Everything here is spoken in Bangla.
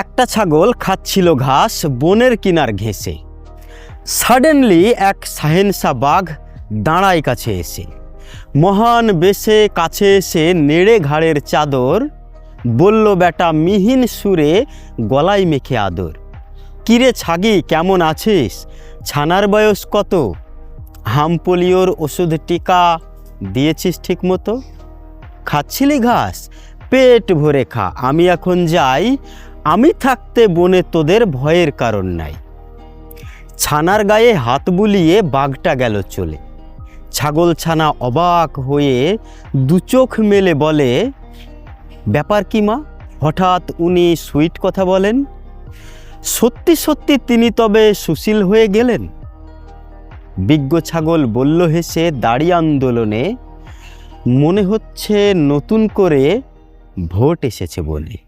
একটা ছাগল খাচ্ছিল ঘাস বনের কিনার ঘেঁষে। সাডেনলি এক সাহেনসা বাঘ দাঁড়ায় কাছে এসে। মহান বেশে কাছে এসে নেড়ে ঘাড়ের চাদর বলল, বেটা, মিহিন সুরে গলায় মেখে আদর। কিরে ছাগি, কেমন আছিস? ছানার বয়স কত? হামপোলিওর ওষুধ টিকা দিয়েছিস ঠিক মতো খাচ্ছিলি ঘাস? পেট ভরে খা, আমি এখন যাই আমি থাকতে বনে তোদের ভয়ের কারণ নাই। ছানার গায়ে হাত বুলিয়ে বাঘটা গেল চলে। ছাগল ছানা অবাক হয়ে দু চোখ মেলে বলে, ব্যাপার কি মা? হঠাৎ উনি সুইট কথা বলেন? সত্যি সত্যি তিনি তবে সুশীল হয়ে গেলেন? বিজ্ঞ ছাগল বলল হেসে দাড়ি আন্দোলনে, মনে হচ্ছে নতুন করে ভোট এসেছে বলে।